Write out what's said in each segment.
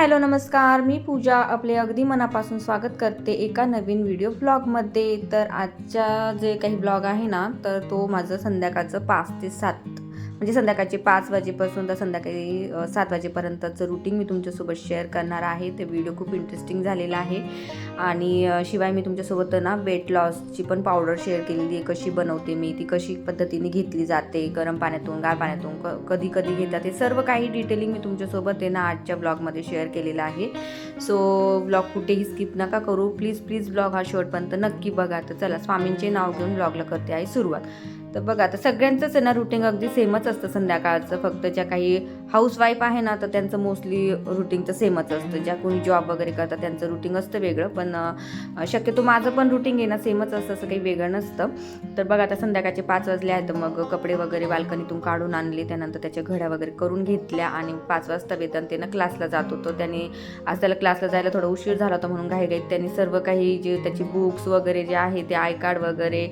Hello नमस्कार. मी पूजा आपले अगदी मनापासून स्वागत करते एका नवीन व्हिडिओ ब्लॉगमध्ये. तर आजचा जे काही ब्लॉग आहे ना तर तो माझं संध्याकाळचं पाच ते सात म्हणजे संध्याकाळचे पाच वाजेपासून तर संध्याकाळी सात वाजेपर्यंतचं रुटीन मी तुमच्यासोबत शेअर करणार आहे. ते व्हिडिओ खूप इंटरेस्टिंग झालेला आहे. आणि शिवाय मी तुमच्यासोबत ना वेट लॉसची पण पावडर शेअर केलेली आहे. कशी बनवते मी ती कशी पद्धतीने घेतली जाते गरम पाण्यातून गार पाण्यातून क कधी कधी घेतात हे सर्व काही डिटेलिंग मी तुमच्यासोबत आहे ना आजच्या ब्लॉगमध्ये शेअर केलेलं आहे. सो ब्लॉग कुठेही स्किप नका करू. प्लीज प्लीज ब्लॉग हा शेवटपर्यंत नक्की बघा. तर चला स्वामींचे नाव घेऊन ब्लॉगला करते आहे सुरुवात. तर बघा आता सगळ्यांचंच आहे ना रुटीन अगदी सेमच असतं संध्याकाळचं. फक्त ज्या काही हाऊसवाईफ आहे ना तर त्यांचं मोस्टली रुटीनचं सेमच असतं. ज्या कोणी जॉब वगैरे करतात त्यांचं रुटीन असतं वेगळं. पण शक्यतो माझं पण रुटीन आहे ना सेमच असतं असं काही वेगळं नसतं. तर बघा आता संध्याकाळचे पाच वाजले आहेत तर मग कपडे वगैरे बाल्कनीतून काढून आणले. त्यानंतर त्याच्या घड्या वगैरे करून घेतल्या आणि पाच वाजता वेतन ते ना क्लासला जात होतो. त्याने आज त्याला क्लासला जायला थोडा उशीर झाला होता म्हणून घाईघाईत त्यांनी सर्व काही जे त्याची बुक्स वगैरे जे आहे ते आय कार्ड वगैरे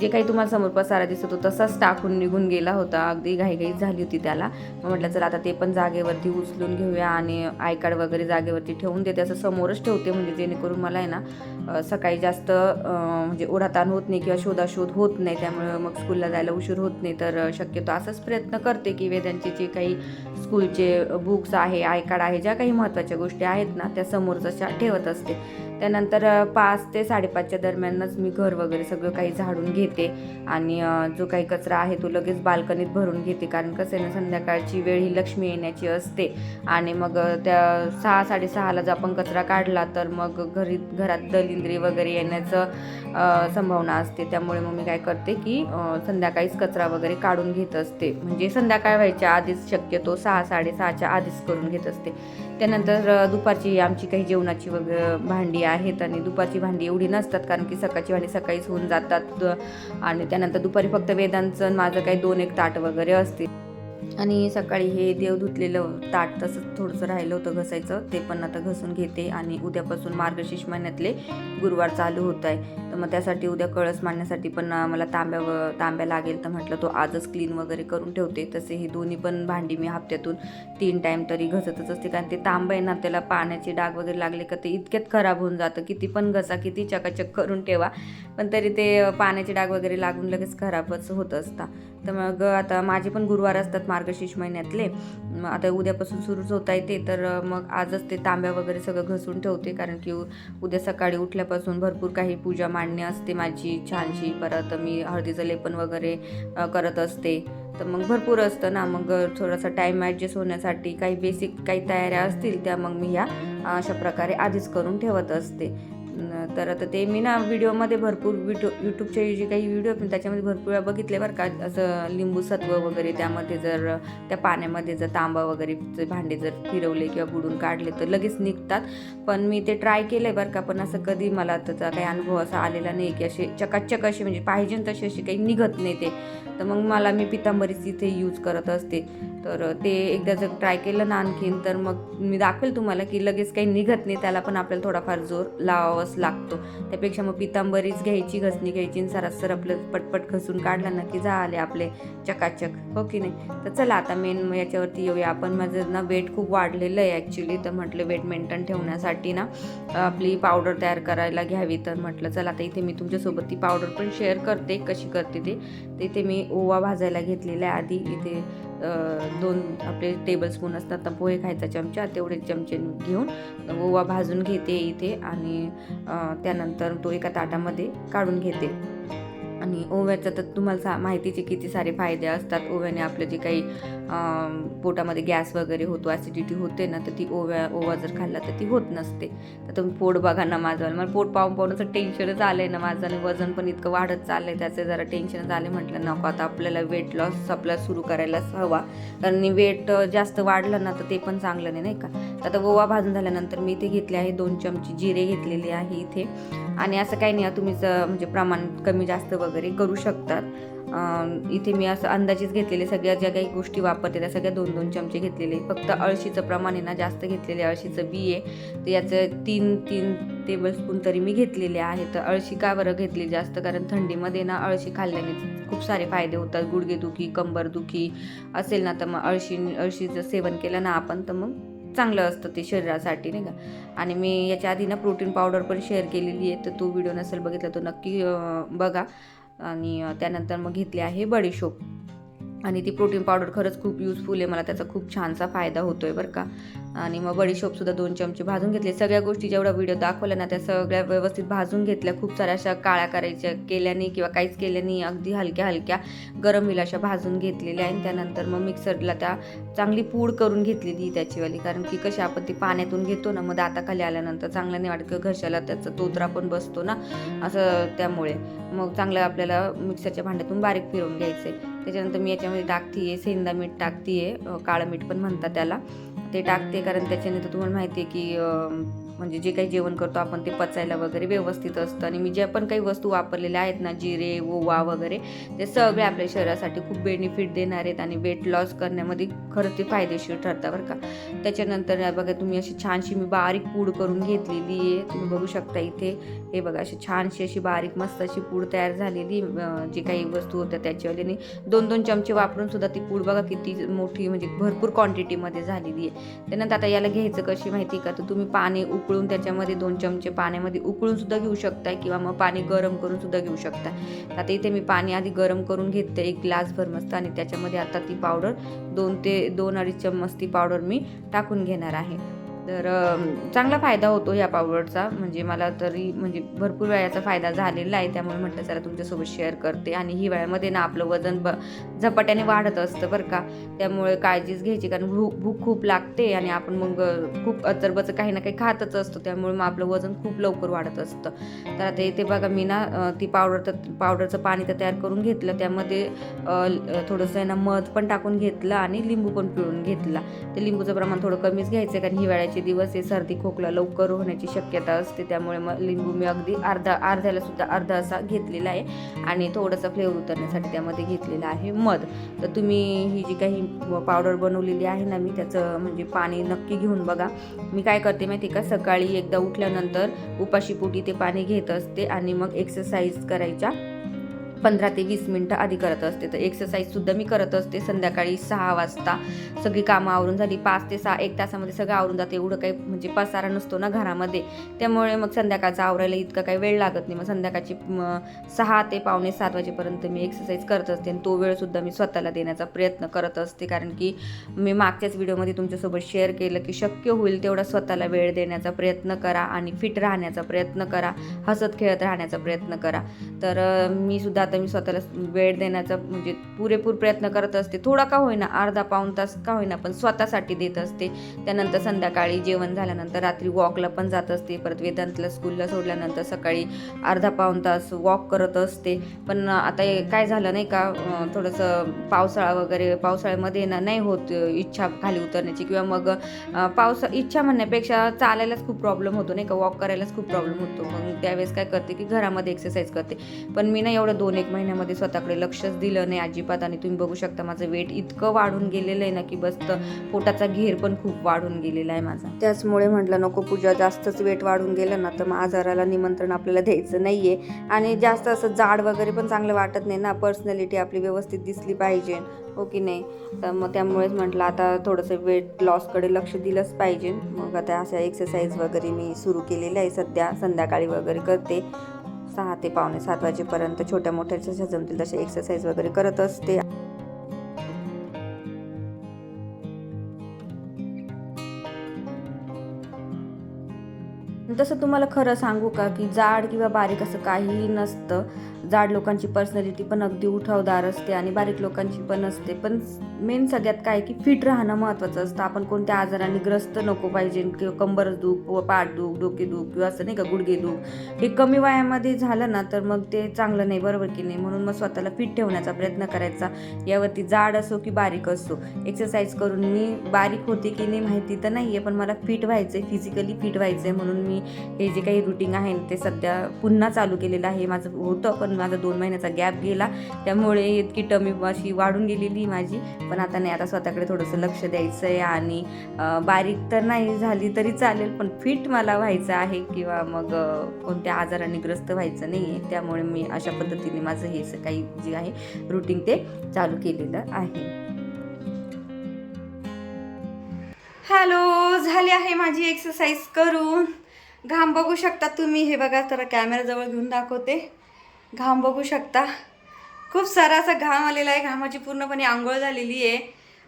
जे काही तुम्हाला समोर पसारा दिसत होता तसाच टाकून निघून गेला होता. अगदी घाईघाईत झाली होती त्याला. मग म्हटलं चला आता ते पण जागेवरती उचलून घेऊया आणि आय कार्ड वगैरे जागेवरती ठेवून देते. असं समोरच ठेवते म्हणजे जेणेकरून मला आहे ना सकाळी जास्त म्हणजे ओढाताण होत नाही किंवा शोधाशोध होत नाही. त्यामुळे मग स्कूलला जायला उशीर होत नाही. तर शक्यतो असंच प्रयत्न करते की वेदांचे जे काही स्कूलचे बुक्स आहे आय कार्ड आहे ज्या काही महत्त्वाच्या गोष्टी आहेत ना त्या समोरच अशा ठेवत असते. त्यानंतर पाच ते साडेपाचच्या दरम्यानच मी घर वगैरे सगळं काही झाडून घेते. आणि जो काही कचरा आहे तो लगेच बाल्कनीत भरून घेते. कारण कसं आहे ना संध्याकाळची वेळ ही लक्ष्मी येण्याची असते. आणि मग त्या सहा साडेसहाला जर आपण कचरा काढला तर मग घरी घरात दलिंद्री वगैरे येण्याचं संभावना असते. त्यामुळे मग मी काय करते की संध्याकाळीच कचरा वगैरे काढून घेत असते. म्हणजे संध्याकाळ व्हायच्या आधीच शक्यतो सहा साडेसहाच्या आधीच करून घेत असते. त्यानंतर दुपारची आमची काही जेवणाची वगैरे भांडी आहेत आणि दुपारची भांडी एवढी नसतात कारण की सकाळची भांडी सकाळीच होऊन जातात. आणि त्यानंतर दुपारी फक्त वेदांचं माझं काही दोन एक ताट वगैरे असते. आणि सकाळी हे देव धुतलेलं ताट तसंच थोडंसं राहिलं होतं घसायचं. ते पण आता घसून घेते आणि उद्यापासून मार्गशीर्ष महिन्यातले गुरुवार चालू होत आहे. तर मग त्यासाठी उद्या कळस मांडण्यासाठी पण मला तांब्या व तांब्या लागेल तर म्हटलं तो आजच क्लीन वगैरे करून ठेवते. तसे हे दोन्ही पण भांडी मी हप्त्यातून तीन टाईम तरी घसतच असते. कारण ते तांबं आहे ना त्याला पाण्याचे डाग वगैरे लागले का ते इतक्यात खराब होऊन जातं. किती पण घसा किती चकाचक करून ठेवा पण तरी ते पाण्याचे डाग वगैरे लागून लगेच खराबच होत असतात तर मग आता माझे पण गुरुवार असतात. मार्गशीर्ष महिन्यातले. आता उद्यापासून सुरूच होता येते तर मग आजच ते तांब्या वगैरे सगळं घसून ठेवते कारण की उद्या सकाळी उठल्यापासून भरपूर काही पूजा मांडणी असते माझी छानशी. परत मी हळदीचं लेपन वगैरे करत असते. तर मग भरपूर असतं ना मग थोडासा टाईम ॲडजस्ट होण्यासाठी काही बेसिक काही तयाऱ्या असतील त्या मग मी ह्या अशा प्रकारे आधीच करून ठेवत असते. तर आता ते मी ना व्हिडिओमध्ये भरपूर व्हिडिओ यूट्यूबचे जे काही व्हिडिओ आहेत त्याच्यामध्ये भरपूर वेळा बघितले बरं का. असं लिंबू सत्व वगैरे त्यामध्ये जर त्या पाण्यामध्ये जर तांबा वगैरे भांडे जर फिरवले किंवा बुडून काढले तर लगेच निघतात. पण मी ते ट्राय केलं आहे बरं का पण असं कधी मला त्याचा काही अनुभव असा आलेला नाही की असे चकाचक असे म्हणजे पाहिजे तसे असे काही निघत नाही ते. तर मग मला मी पितांबरीच इथे यूज करत असते. तर ते एकदा जर ट्राय केलं ना आणखीन तर मग मी दाखवेल तुम्हाला की लगेच काही निघत नाही त्याला पण आपल्याला थोडाफार जोर लावावाच लागतो. त्यापेक्षा मग पितांबरीच घ्यायची घसणी घ्यायची आणि सरासर आपलं पटपट घसून काढलं ना की झाले आपले चकाचक. हो की नाही? तर चला आता मेन याच्यावरती येऊया. आपण माझं ना वेट खूप वाढलेलं आहे ॲक्च्युली तर म्हटलं वेट मेंटेन ठेवण्यासाठी ना आपली पावडर तयार करायला घ्यावी. तर म्हटलं चला आता इथे मी तुमच्यासोबत ती पावडर पण शेअर करते. कशी करते ते? इथे मी ओवा भाजायला घेतलेला आहे. आधी इथे दोन आपले टेबल स्पून असतात तर पोहे खायचा चमचा तेवढे चमचे घेऊन ओवा भाजून घेते इथे आणि त्यानंतर तो एका ताटामध्ये काढून घेते. आणि ओव्याचं तर तुम्हाला सा माहितीचे किती सारे फायदे असतात. ओव्याने आपलं जे काही पोटामध्ये गॅस वगैरे होतो ॲसिडिटी होते ना तर ती ओव्या ओवा जर खाल्ला तर ती होत नसते. तर तुम्ही पोट बघा ना माझं. मला पोट पाहून पाहून टेन्शनच आलं आहे ना माझं आणि वजन पण इतकं वाढत चाललं आहे त्याचं जरा टेन्शनच आलं म्हटलं नको आता आपल्याला वेट लॉस आपल्याला सुरू करायलाच हवा. कारण वेट जास्त वाढलं ना तर ते पण चांगलं नाही नाही का? तर आता ओवा भाजून झाल्यानंतर मी इथे घेतले आहे दोन चमचे जिरे घेतलेले आहे इथे. आणि असं काही नाही तुम्ही म्हणजे प्रमाण कमी जास्त वगैरे वगैरे करू शकतात. इथे मी असं अंदाजेच घेतलेले सगळ्या ज्या काही गोष्टी वापरते त्या सगळ्या दोन दोन चमचे घेतलेले फक्त अळशीचं प्रमाण आहे ना जास्त घेतलेले अळशीचं बी आहे. तर याचं तीन तीन टेबलस्पून तरी मी घेतलेले आहे. तर अळशी का बरं घेतली जास्त? कारण थंडीमध्ये ना अळशी खाल्ल्याने खूप सारे फायदे होतात. गुडघेदुखी कंबरदुखी असेल ना तर मग अळशी अळशीचं सेवन केलं ना आपण तर मग चांगलं असतं ते शरीरासाठी नाही का? आणि मी याच्या आधी ना प्रोटीन पावडर पण शेअर केलेली आहे. तर तो व्हिडिओ नसेल बघितला तो नक्की बघा. आणि त्यानंतर मग घेतली आहे बडीशोप. आणि ती प्रोटीन पावडर खरंच खूप युजफुल आहे. मला त्याचा खूप छानसा फायदा होतो आहे बरं का. आणि मग बडीशोपसुद्धा दोन चमचे भाजून घेतले. सगळ्या गोष्टी जेवढा व्हिडिओ दाखवल्या ना त्या सगळ्या व्यवस्थित भाजून घेतल्या. खूप साऱ्या अशा काळ्या करायच्या केल्याने किंवा काहीच केल्याने अगदी हलक्या हलक्या गरम होईल अशा भाजून घेतलेल्या आणि त्यानंतर मग मिक्सरला त्या चांगली पूड करून घेतलेली त्याचीवाली. कारण की कशी आपण ती पाण्यातून घेतो ना मग दाताखाली आल्यानंतर चांगलं नाही वाटत किंवा घशाला त्याचा तोत्रा पण बसतो ना असं त्यामुळे. मग चांगलं आपल्याला मिक्सरच्या भांड्यातून बारीक फिरवून घ्यायचं आहे त्याच्यानंतर मी याच्यामध्ये टाकतीये सेंदा मीठ टाकतीये आहे काळं मीठ पण म्हणतात त्याला. ते टाकते कारण त्याच्याने तर तुम्हाला माहिती आहे की म्हणजे जे काही जेवण करतो आपण ते पचायला वगैरे व्यवस्थित असतं. आणि मी ज्या पण काही वस्तू वापरलेल्या आहेत ना जिरे ओवा वगैरे ते सगळे आपल्या शरीरासाठी खूप बेनिफिट देणार आहेत आणि वेट लॉस करण्यामध्ये खरं ते फायदेशीर ठरतं बरं का. त्याच्यानंतर बघा तुम्ही अशी छानशी मी बारीक पूड करून घेतलेली आहे तुम्ही बघू शकता इथे हे बघा अशी छानशी अशी बारीक मस्त अशी पूड तयार झालेली अं, जी काही वस्तू होत्या त्याच्यावाली दोन दोन चमचे वापरून सुद्धा ती पूड बघा किती मोठी म्हणजे भरपूर क्वांटिटीमध्ये झालेली आहे. त्यानंतर आता याला घ्यायचं कशी माहिती आहे का? तर तुम्ही पाणी उकळून त्याच्यामध्ये दोन चमचे पाण्यामध्ये उकळून सुद्धा घेऊ शकताय किंवा मग पाणी गरम करून सुद्धा घेऊ शकता आता इथे मी पाणी आधी गरम करून घेते एक ग्लासभर मस्त आणि त्याच्यामध्ये आता ती पावडर दोन ते दोन अडीच चम्मच ती पावडर मी टाकून घेणार आहे. तर चांगला फायदा होतो या पावडरचा. म्हणजे मला तरी म्हणजे भरपूर वेळाचा फायदा झालेला आहे. त्यामुळे म्हटलं जरा तुमच्यासोबत शेअर करते. आणि हिवाळ्यामध्ये ना आपलं वजन ब झपाट्याने वाढत असतं बरं का. त्यामुळे काळजीच घ्यायची कारण भूक भूक खूप लागते आणि आपण मग खूप अचरबचं काही ना काही खातच असतो. त्यामुळे मग आपलं वजन खूप लवकर वाढत असतं. तर आता इथे बघा मी ना ती पावडर तर पावडरचं पाणी तर तयार करून घेतलं. त्यामध्ये थोडंसं आहे ना मध पण टाकून घेतलं आणि लिंबू पण पिळून घेतला. ते लिंबूचं प्रमाण थोडं कमीच घ्यायचं आहे कारण हिवाळ्याची दिवस हे सर्दी खोकला लवकर होण्याची शक्यता असते. त्यामुळे मग लिंबू मी अगदी अर्धा अर्ध्याला सुद्धा अर्धा असा घेतलेला आहे. आणि थोडंसं फ्लेवर उतरण्यासाठी त्यामध्ये घेतलेलं आहे मध. तर तुम्ही ही जी काही पावडर बनवलेली आहे ना मी त्याचं म्हणजे पाणी नक्की घेऊन बघा. मी काय करते माहिती का? सकाळी एकदा उठल्यानंतर उपाशीपोटी ते पाणी घेत असते आणि मग एक्सरसाइज करायच्या पंधरा ते वीस मिनटं आधी करत असते. तर एक्सरसाइजसुद्धा मी करत असते. संध्याकाळी सहा वाजता सगळी कामं आवरून झाली. पाच ते सहा एक तासामध्ये सगळं आवरून जाते. एवढं काही म्हणजे पसारा नसतो ना घरामध्ये. त्यामुळे मग संध्याकाळचं आवरायला इतका काही वेळ लागत नाही. मग संध्याकाळची सहा ते पावणे सात वाजेपर्यंत मी एक्सरसाइज करत असते. आणि तो वेळसुद्धा मी स्वतःला देण्याचा प्रयत्न करत असते. कारण की मी मागच्याच व्हिडिओमध्ये तुमच्यासोबत शेअर केलं की शक्य होईल तेवढा स्वतःला वेळ देण्याचा प्रयत्न करा आणि फिट राहण्याचा प्रयत्न करा. हसत खेळत राहण्याचा प्रयत्न करा. तर मी सुद्धा आता मी स्वतःला वेळ देण्याचा म्हणजे पुरेपूर प्रयत्न करत असते. थोडा का होईना अर्धा पाऊण तास का होईना पण स्वतःसाठी देत असते. त्यानंतर संध्याकाळी जेवण झाल्यानंतर रात्री वॉकला पण जात असते. परत वेदांतला स्कूलला सोडल्यानंतर सकाळी अर्धा पाऊण तास वॉक करत असते. पण आता काय झालं नाही का थोडंसं पावसाळा वगैरे पावसाळ्यामध्ये ना नाही होत इच्छा खाली उतरण्याची किंवा मग पावसा इच्छा म्हणण्यापेक्षा चालायलाच खूप प्रॉब्लेम होतो. नाही का वॉक करायलाच खूप प्रॉब्लेम होतो. मग त्यावेळेस काय करते की घरामध्ये एक्सरसाइज करते. पण मी ना एवढं दोन एक महिन्यामध्ये स्वतःकडे लक्षच दिलं नाही अजिबात. आणि तुम्ही बघू शकता माझं वेट इतकं वाढून गेलेलं आहे ना की बस तर पोटाचा घेर पण खूप वाढून गेलेला आहे माझा. त्याचमुळे म्हटलं नको पूजा जास्तच वेट वाढून गेलं ना तर मग आजाराला निमंत्रण आपल्याला द्यायचं नाही आहे आणि जास्त असं जाड वगैरे पण चांगलं वाटत नाही ना पर्सनॅलिटी आपली व्यवस्थित दिसली पाहिजे हो की नाही? तर मग त्यामुळेच म्हटलं आता थोडंसं वेट लॉसकडे लक्ष दिलंच पाहिजे. मग आता अशा एक्सरसाइज वगैरे मी सुरू केलेल्या आहे सध्या संध्याकाळी वगैरे करते. सहा ते पावणे सात वाजेपर्यंत छोट्या मोठ्या जशा जमतील तशा एक्सरसाइज वगैरे करत असते. तसं तुम्हाला खरं सांगू का की जाड किंवा बारीक असं काहीही नसतं जाड लोकांची पर्सनॅलिटी पण अगदी उठावदार असते आणि बारीक लोकांची पण असते. पण मेन सगळ्यात काय की फिट राहणं महत्त्वाचं असतं. आपण कोणत्या आजाराने ग्रस्त नको पाहिजे किंवा कंबर दुख व पाठ दुख डोके दुख किंवा असं नाही का गुडघे दुख. हे कमी वयामध्ये झालं ना तर मग ते चांगलं नाही बरोबर की नाही? म्हणून मग स्वतःला फिट ठेवण्याचा प्रयत्न करायचा. यावरती जाड असो की बारीक असो. एक्सरसाइज करून मी बारीक होते की नाही माहिती तर नाही आहे पण मला फिट व्हायचं आहे फिजिकली फिट व्हायचं आहे म्हणून मी हे जे काही रुटीन आहे ते सध्या पुन्हा चालू केलेलं आहे. माझं होतं पण माझा दोन महिन्याचा गॅप गेला. त्यामुळे इतकी टमी अशी वाढून गेलेली माझी. पण आता नाही आता स्वतःकडे थोडंसं लक्ष द्यायचं आहे आणि बारीक तर नाही झाली तरी चालेल पण फिट मला व्हायचं आहे किंवा मग कोणत्या आजाराने ग्रस्त व्हायचं नाही आहे त्यामुळे मी अशा पद्धतीने माझं हे काही जे आहे रुटीन ते चालू केलेलं आहे. हॅलो झाली आहे माझी एक्सरसाइज करून. घाम बघू शकता तुम्ही. हे बघा तर कॅमेराजवळ घेऊन दाखवते. घाम बघू शकता. खूप सारा असा घाम आलेला आहे. घामाची पूर्णपणे आंघोळ झालेली आहे.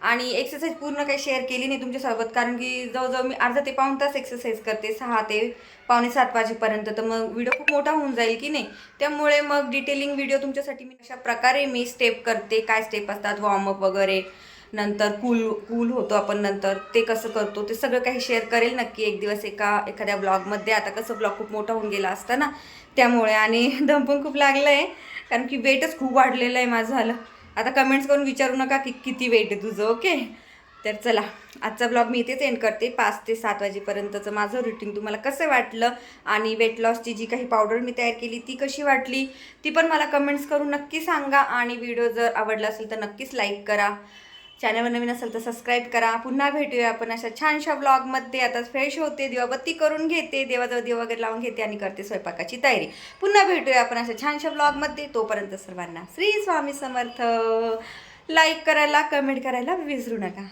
आणि एक्सरसाइज पूर्ण काही शेअर केली नाही तुमच्यासोबत. कारण की जवळजवळ मी अर्धा ते पाऊण तास एक्सरसाइज करते. सहा ते पावणे सात वाजेपर्यंत. तर मग व्हिडिओ खूप मोठा होऊन जाईल की नाही? त्यामुळे मग डिटेलिंग व्हिडिओ तुमच्यासाठी मी अशा प्रकारे मी स्टेप करते. काय स्टेप असतात? वॉर्मअप वगैरे. नंतर कूल कूल होतो आपण नंतर. ते कसं करतो ते सगळं काही शेअर करेल नक्की. एक दिवस एका एखाद्या ब्लॉगमध्ये आता कसं ब्लॉग खूप मोठा होऊन गेला असता ना त्यामुळे. आणि दम पण खूप लागलं आहे कारण की वेटच खूप वाढलेलं आहे माझं. झालं आता कमेंट्स करून विचारू नका की किती वेट आहे तुझं ओके तर चला आजचा ब्लॉग मी इथेच एंड करते. पाच ते सात वाजेपर्यंतचं माझं रुटीन तुम्हाला कसं वाटलं आणि वेट लॉसची जी काही पावडर मी तयार केली ती कशी वाटली ती पण मला कमेंट्स करून नक्की सांगा. आणि व्हिडिओ जर आवडला असेल तर नक्कीच लाईक करा. चॅनलवर नवीन असेल तर सबस्क्राईब करा. पुन्हा भेटूया आपण अशा छानशा ब्लॉगमध्ये आता फ्रेश होते दिवाबत्ती करून घेते. देवाजवळ दिवा वगैरे लावून घेते आणि करते स्वयंपाकाची तयारी. पुन्हा भेटूया आपण अशा छानशा ब्लॉगमध्ये तोपर्यंत सर्वांना श्री स्वामी समर्थ. लाईक करायला कमेंट करायला विसरू नका.